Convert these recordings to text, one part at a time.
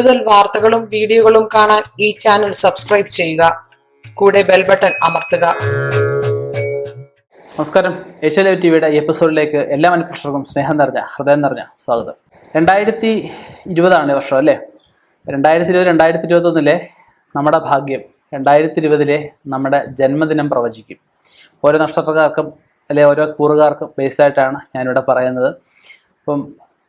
കൂടുതൽ വാർത്തകളും വീഡിയോകളും കാണാൻ ഈ ചാനൽ സബ്സ്ക്രൈബ് ചെയ്യുക. കൂടെ ബെൽ ബട്ടൺ അമർത്തുക. നമസ്കാരം. ഏഷ്യ ലൈവ് ടിവിയുടെ എപ്പിസോഡിലേക്ക് എല്ലാ മനുഷ്യർക്കും സ്നേഹം നിറഞ്ഞ ഹൃദയം നിറഞ്ഞ സ്വാഗതം. രണ്ടായിരത്തി ഇരുപതാണ് വർഷം അല്ലേ? രണ്ടായിരത്തി ഇരുപത് രണ്ടായിരത്തി ഇരുപത്തൊന്നിലെ നമ്മുടെ ഭാഗ്യം രണ്ടായിരത്തി ഇരുപതിലെ നമ്മുടെ ജന്മദിനം പ്രവചിക്കും. ഓരോ നക്ഷത്രക്കാർക്കും അല്ലെ ഓരോ കൂറുകാർക്കും ബേസായിട്ടാണ് ഞാനിവിടെ പറയുന്നത്. അപ്പം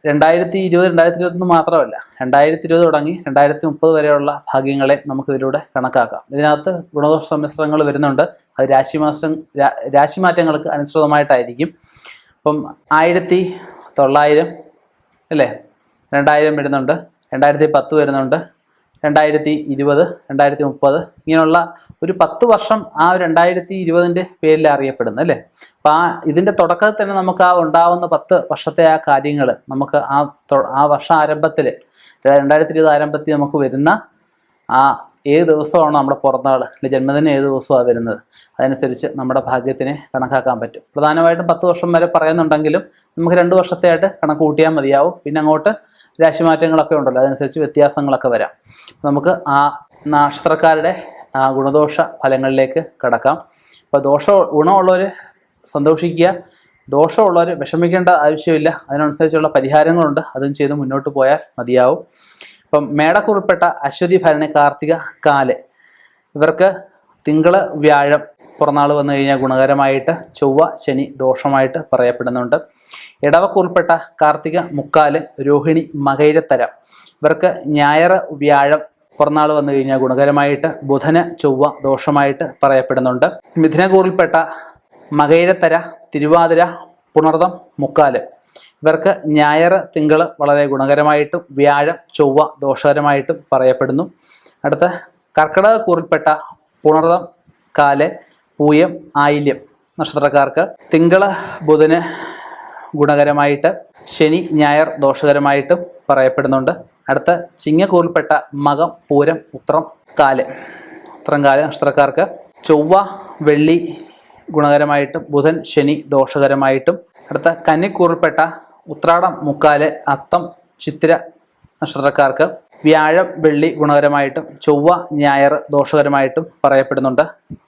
രണ്ടായിരത്തി ഇരുപത് രണ്ടായിരത്തി ഇരുപത്തൊന്ന് മാത്രമല്ല രണ്ടായിരത്തി ഇരുപത് തുടങ്ങി രണ്ടായിരത്തി മുപ്പത് വരെയുള്ള ഭാഗ്യങ്ങളെ നമുക്ക് ഇതിലൂടെ കണക്കാക്കാം. ഇതിനകത്ത് ഗുണദോഷ സമ്മിശ്രങ്ങൾ വരുന്നുണ്ട്. അത് രാശിമാസം രാശിമാറ്റങ്ങൾക്ക് അനുസൃതമായിട്ടായിരിക്കും. അപ്പം ആയിരത്തി തൊള്ളായിരം അല്ലേ? രണ്ടായിരം വരുന്നുണ്ട്. രണ്ടായിരത്തി പത്ത് വരുന്നുണ്ട്. രണ്ടായിരത്തി ഇരുപത് രണ്ടായിരത്തി മുപ്പത് ഇങ്ങനെയുള്ള ഒരു പത്ത് വർഷം ആ രണ്ടായിരത്തി ഇരുപതിന്റെ പേരിൽ അറിയപ്പെടുന്നു അല്ലേ? അപ്പം ആ ഇതിന്റെ തുടക്കത്തിൽ തന്നെ നമുക്ക് ആ ഉണ്ടാവുന്ന പത്ത് വർഷത്തെ ആ കാര്യങ്ങൾ നമുക്ക് ആ ആ വർഷം ആരംഭത്തിൽ രണ്ടായിരത്തി ഇരുപത് ആരംഭത്തിൽ നമുക്ക് വരുന്ന ആ ഏത് ദിവസമാണോ നമ്മുടെ പിറന്നാൾ അല്ലെങ്കിൽ ജന്മദിനം ഏത് ദിവസമാണ് വരുന്നത്? അതനുസരിച്ച് നമ്മുടെ ഭാഗ്യത്തിനെ കണക്കാക്കാൻ പറ്റും. പ്രധാനമായിട്ടും പത്ത് വർഷം വരെ പറയുന്നുണ്ടെങ്കിലും നമുക്ക് രണ്ട് വർഷത്തെയായിട്ട് കണക്ക് കൂട്ടിയാൽ മതിയാവും. പിന്നെ അങ്ങോട്ട് രാശിമാറ്റങ്ങളൊക്കെ ഉണ്ടല്ലോ. അതനുസരിച്ച് വ്യത്യാസങ്ങളൊക്കെ വരാം. നമുക്ക് ആ നക്ഷത്രക്കാരുടെ ആ ഗുണദോഷ ഫലങ്ങളിലേക്ക് കടക്കാം. അപ്പോൾ ദോഷ ഗുണമുള്ളവർ സന്തോഷിക്കുക. ദോഷമുള്ളവർ വിഷമിക്കേണ്ട ആവശ്യമില്ല. അതിനനുസരിച്ചുള്ള പരിഹാരങ്ങളുണ്ട്. അതും ചെയ്ത് മുന്നോട്ട് പോയാൽ മതിയാവും. ഇപ്പം മേടക്കുറിൽപ്പെട്ട അശ്വതി ഭരണി കാർത്തിക കാൽ. ഇവർക്ക് തിങ്കൾ വ്യാഴം പുറന്നാൾ വന്നു കഴിഞ്ഞാൽ ഗുണകരമായിട്ട് ചൊവ്വ ശനി ദോഷമായിട്ട് പറയപ്പെടുന്നുണ്ട്. ഇടവക്കുറിൽപ്പെട്ട കാർത്തിക മുക്കാൽ രോഹിണി മകൈരത്തര. ഇവർക്ക് ഞായർ വ്യാഴം പുറന്നാൾ വന്നു കഴിഞ്ഞാൽ ഗുണകരമായിട്ട് ബുധന് ചൊവ്വ ദോഷമായിട്ട് പറയപ്പെടുന്നുണ്ട്. മിഥുനകൂറിൽപ്പെട്ട മകൈരത്തര തിരുവാതിര പുണർദം മുക്കാൽ. ഇവർക്ക് ഞായർ തിങ്കൾ വളരെ ഗുണകരമായിട്ടും വ്യാഴം ചൊവ്വ ദോഷകരമായിട്ടും പറയപ്പെടുന്നു. അടുത്ത കർക്കിടക കൂറിൽപ്പെട്ട പുണർദം കാൽ പൂയം ആയില്യം. നക്ഷത്രക്കാർക്ക് തിങ്കൾ ബുധന് ഗുണകരമായിട്ട് ശനി ഞായർ ദോഷകരമായിട്ടും പറയപ്പെടുന്നുണ്ട്. അടുത്ത ചിങ്ങക്കൂറിൽപ്പെട്ട മകം പൂരം ഉത്രം കാൽ. ഉത്രം കാൽ നക്ഷത്രക്കാർക്ക് ചൊവ്വ വെള്ളി ഗുണകരമായിട്ടും ബുധൻ ശനി ദോഷകരമായിട്ടും. അടുത്ത കന്നിക്കൂറിൽപ്പെട്ട ഉത്രാടം മുക്കാൽ അത്തം ചിത്തിര നക്ഷത്രക്കാർക്ക് വ്യാഴം വെള്ളി ഗുണകരമായിട്ടും ചൊവ്വ ഞായർ ദോഷകരമായിട്ടും പറയപ്പെടുന്നുണ്ട്.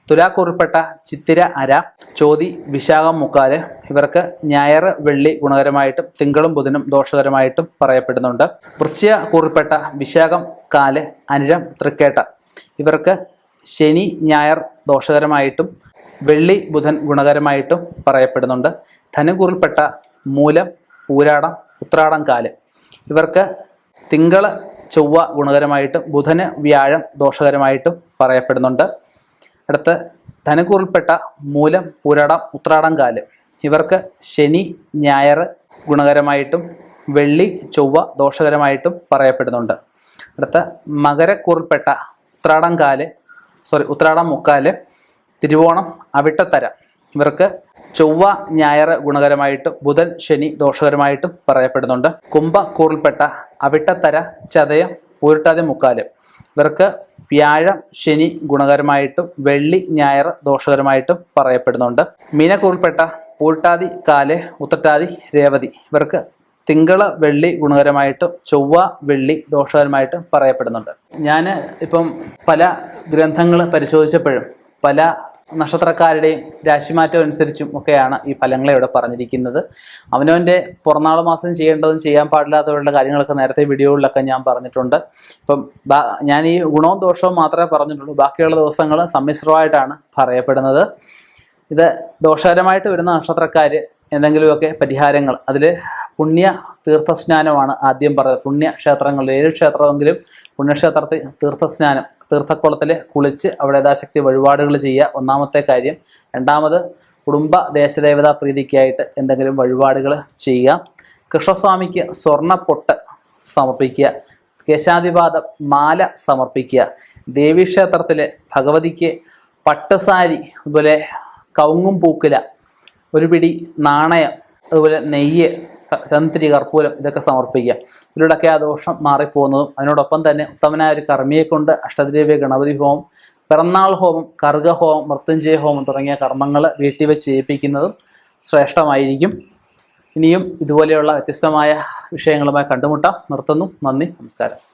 തുലാക്കൂറിൽപ്പെട്ട ചിത്തിര അര ചോതി വിശാഖം മുക്കാൽ ഇവർക്ക് ഞായർ വെള്ളി ഗുണകരമായിട്ടും തിങ്കളും ബുധനും ദോഷകരമായിട്ടും പറയപ്പെടുന്നുണ്ട്. വൃശ്ചിക കൂറിൽപ്പെട്ട വിശാഖം കാൽ അനിരം തൃക്കേട്ട ഇവർക്ക് ശനി ഞായർ ദോഷകരമായിട്ടും വെള്ളി ബുധൻ ഗുണകരമായിട്ടും പറയപ്പെടുന്നുണ്ട്. ധനുകൂറിൽപ്പെട്ട മൂലം ഊരാടം ഉത്രാടം കാൽ ഇവർക്ക് തിങ്കൾ ചൊവ്വ ഗുണകരമായിട്ടും ബുധന് വ്യാഴം ദോഷകരമായിട്ടും പറയപ്പെടുന്നുണ്ട്. അടുത്ത ധനുക്കൂറിൽപ്പെട്ട മൂലം പുരടം ഉത്രാടം കാൽ. ഇവർക്ക് ശനി ഞായർ ഗുണകരമായിട്ടും വെള്ളി ചൊവ്വ ദോഷകരമായിട്ടും പറയപ്പെടുന്നുണ്ട്. അടുത്ത മകരക്കൂറിൽപ്പെട്ട ഉത്രാടം കാൽ സോറി ഉത്രാടം മുക്കാൽ തിരുവോണം അവിട്ടത്തര. ഇവർക്ക് ചൊവ്വ ഞായർ ഗുണകരമായിട്ടും ബുധൻ ശനി ദോഷകരമായിട്ടും പറയപ്പെടുന്നുണ്ട്. കുംഭ കുംഭക്കൂറിൽപ്പെട്ട അവിട്ടത്തര ചതയം ഉരുട്ടാതെ മുക്കാൽ ഇവർക്ക് വ്യാഴം ശനി ഗുണകരമായിട്ടും വെള്ളി ഞായർ ദോഷകരമായിട്ടും പറയപ്പെടുന്നുണ്ട്. മീനക്കൂറിൽപ്പെട്ട പൂട്ടാതി കാൽ ഉത്തട്ടാതി രേവതി. ഇവർക്ക് തിങ്കള വെള്ളി ഗുണകരമായിട്ടും ചൊവ്വ വെള്ളി ദോഷകരമായിട്ടും പറയപ്പെടുന്നുണ്ട്. ഞാൻ ഇപ്പം പല ഗ്രന്ഥങ്ങൾ പരിശോധിച്ചപ്പോഴും പല നക്ഷത്രക്കാരുടെയും രാശിമാറ്റം അനുസരിച്ചും ഒക്കെയാണ് ഈ ഫലങ്ങളെ ഇവിടെ പറഞ്ഞിരിക്കുന്നത്. അവനവന്റെ പുറന്നാൾ മാസം ചെയ്യേണ്ടതും ചെയ്യാൻ പാടില്ലാത്തവരുടെ കാര്യങ്ങളൊക്കെ നേരത്തെ വീഡിയോകളിലൊക്കെ ഞാൻ പറഞ്ഞിട്ടുണ്ട്. ഇപ്പം ഞാൻ ഈ ഗുണവും ദോഷവും മാത്രമേ പറഞ്ഞിട്ടുള്ളൂ. ബാക്കിയുള്ള ദിവസങ്ങൾ സമ്മിശ്രമായിട്ടാണ് പറയപ്പെടുന്നത്. ഇത് ദോഷകരമായിട്ട് വരുന്ന നക്ഷത്രക്കാർ എന്തെങ്കിലുമൊക്കെ പരിഹാരങ്ങൾ. അതിൽ പുണ്യ തീർത്ഥസ്നാനമാണ് ആദ്യം പറയുന്നത് പുണ്യക്ഷേത്രങ്ങളിൽ ഏഴ് ക്ഷേത്രമെങ്കിലും പുണ്യക്ഷേത്രത്തിൽ തീർത്ഥസ്നാനം തീർത്ഥക്കുളത്തിൽ കുളിച്ച് അവിടെ യഥാശക്തി വഴിപാടുകൾ ചെയ്യുക. ഒന്നാമത്തെ കാര്യം. രണ്ടാമത് കുടുംബ ദേശദേവതാ പ്രീതിക്കായിട്ട് എന്തെങ്കിലും വഴിപാടുകൾ ചെയ്യുക. കൃഷ്ണസ്വാമിക്ക് സ്വർണപ്പൊട്ട് സമർപ്പിക്കുക. കേശാതിപാദം മാല സമർപ്പിക്കുക. ദേവീക്ഷേത്രത്തിൽ ഭഗവതിക്ക് പട്ടസാരി അതുപോലെ കവുങ്ങും പൂക്കില ഒരു പിടി നാണയം അതുപോലെ നെയ്യ് ചന്തിരി കർപ്പൂരം ഇതൊക്കെ സമർപ്പിക്കുക. ഇതിലൂടെയൊക്കെ ആ ദോഷം മാറിപ്പോകുന്നതും അതിനോടൊപ്പം തന്നെ ഉത്തമനായ ഒരു കർമ്മിയെ കൊണ്ട് അഷ്ടദ്രവ്യ ഗണപതി ഹോമം പിറന്നാൾ ഹോമം കർഗഹോമം മൃത്യുഞ്ജയ ഹോമം തുടങ്ങിയ കർമ്മങ്ങൾ വീട്ടിൽ വെച്ച് ചെയ്യിപ്പിക്കുന്നതും ശ്രേഷ്ഠമായിരിക്കും. ഇനിയും ഇതുപോലെയുള്ള വ്യത്യസ്തമായ വിഷയങ്ങളുമായി കണ്ടുമുട്ടാം. നിർത്തുന്നു. നന്ദി. നമസ്കാരം.